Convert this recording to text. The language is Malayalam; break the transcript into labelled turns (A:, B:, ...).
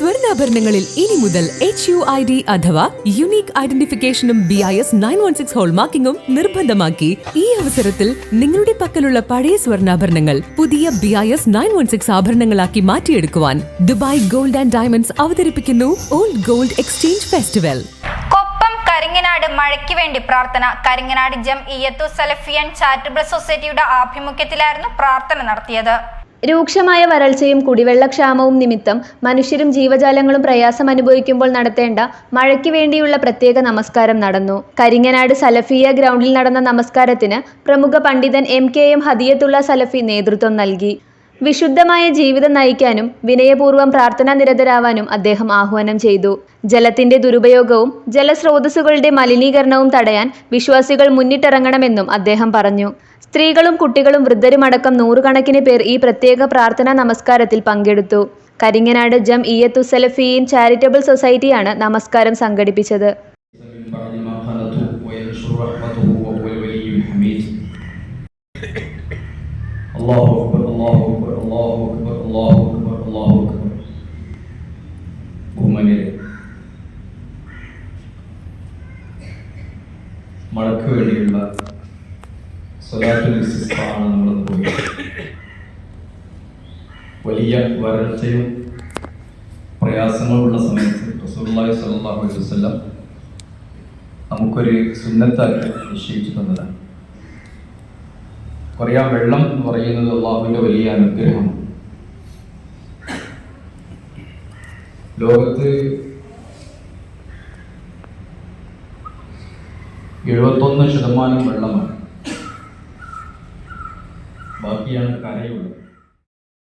A: സ്വർണാഭരണങ്ങളിൽ ഇനി മുതൽ എച്ച് യു ഐ ഡി അഥവാ unique ഐഡന്റിഫിക്കേഷനും B I S nine one six ഹോൾമാർക്കിംഗും നിർബന്ധമാക്കി ഈ അവസരത്തിൽ നിങ്ങളുടെ പക്കലുള്ള പഴയ സ്വർണാഭരണങ്ങൾ പുതിയ B I S nine one six ആഭരണങ്ങളാക്കി മാറ്റിയെടുക്കുവാൻ ദുബായ് ഗോൾഡ് ആൻഡ് ഡയമണ്ട്സ് അവതരിപ്പിക്കുന്നു old gold exchange festival.
B: Karinganad മഴയ്ക്ക് വേണ്ടി പ്രാർത്ഥന. കരിങ്ങനാട് ജം ഇയത്തു സലഫിയൻ ചാരിറ്റബിൾ സൊസൈറ്റിയുടെ ആഭിമുഖ്യത്തിലായിരുന്നു പ്രാർത്ഥന നടത്തിയത്.
C: രൂക്ഷമായ വരൾച്ചയും കുടിവെള്ളക്ഷാമവും നിമിത്തം മനുഷ്യരും ജീവജാലങ്ങളും പ്രയാസം അനുഭവിക്കുമ്പോൾ നടത്തേണ്ട മഴയ്ക്ക് വേണ്ടിയുള്ള പ്രത്യേക നമസ്കാരം നടന്നു. കരിങ്ങനാട് സലഫിയ ഗ്രൗണ്ടിൽ നടന്ന നമസ്കാരത്തിന് പ്രമുഖ പണ്ഡിതൻ M K M Hadiyathulla Salafi നേതൃത്വം നൽകി. വിശുദ്ധമായ ജീവിതം നയിക്കാനും വിനയപൂർവം പ്രാർത്ഥനാ നിരതരാവാനും അദ്ദേഹം ആഹ്വാനം ചെയ്തു. ജലത്തിന്റെ ദുരുപയോഗവും ജലസ്രോതസ്സുകളുടെ മലിനീകരണവും തടയാൻ വിശ്വാസികൾ മുന്നിട്ടിറങ്ങണമെന്നും അദ്ദേഹം പറഞ്ഞു. സ്ത്രീകളും കുട്ടികളും വൃദ്ധരുമടക്കം നൂറുകണക്കിന് പേർ ഈ പ്രത്യേക പ്രാർത്ഥനാ നമസ്കാരത്തിൽ പങ്കെടുത്തു. കരിങ്ങനാട് ജം ഇയത്തു സലഫീൻ ചാരിറ്റബിൾ സൊസൈറ്റിയാണ് നമസ്കാരം സംഘടിപ്പിച്ചത്.
D: അള്ളാഹു അക്ബർ അക്ബർ അക്ബർ അക്ബർ അക്ബർ വേണ്ടിയുള്ള പോയി വലിയ വരൾച്ചയും പ്രയാസങ്ങളുള്ള സമയത്ത് റസൂലുള്ളാഹി സ്വല്ലല്ലാഹു അലൈഹി നമുക്കൊരു സുന്നത്താക്കി നിശ്ചയിച്ചു തന്നതാണ്. പറയാം വെള്ളം എന്ന് പറയുന്നത് അള്ളാഹുവിന്റെ വലിയ അനുഗ്രഹമാണ് ലോകത്ത് എഴുപത്തൊന്ന് ശതമാനം വെള്ളമാണ്. ബാക്കിയാണ് കരയുള്ളത്